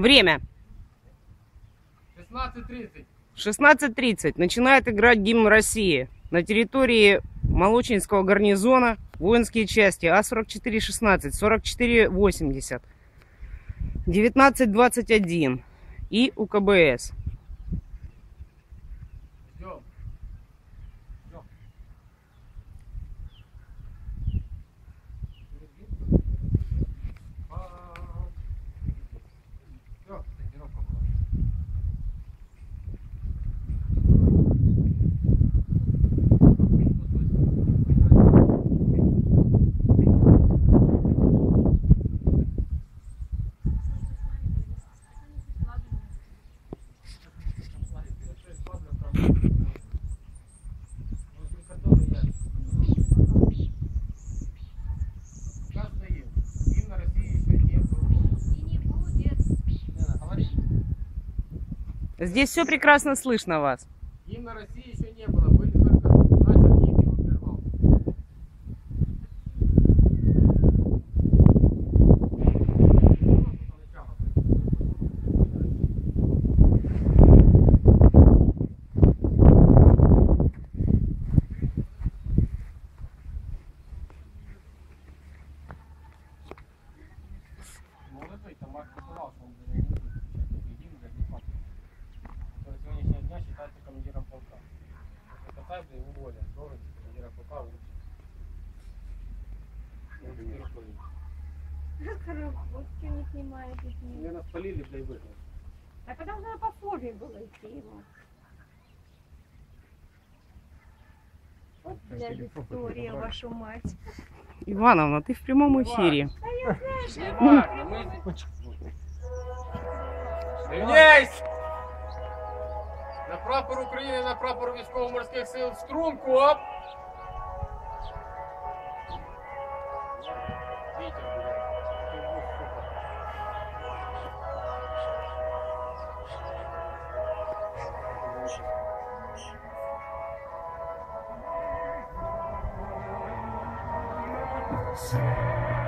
Время. 16.30. 16.30. Начинает играть гимн России. На территории Молочинского гарнизона воинские части А-44-16, 44-80, 19-21 и УКБС. Ждем. Ждем. Все, тренировка была. Как стоим? Гимн России еще не было. Лена, говори. Здесь все прекрасно слышно вас. Гимна России еще не было, были только Должность командира полка лучше. Я. Вот что не снимает из них. Меня спалили, бля, и выгнали. А потому что по форме было идти ему. Вот, блядь, история, вашу мать. Ивановна, ты в прямом эфире. Ладно, мы... Рівняйсь! На прапор України, на прапор військово-морських сил в струнку, оп! Блядь.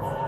Oh.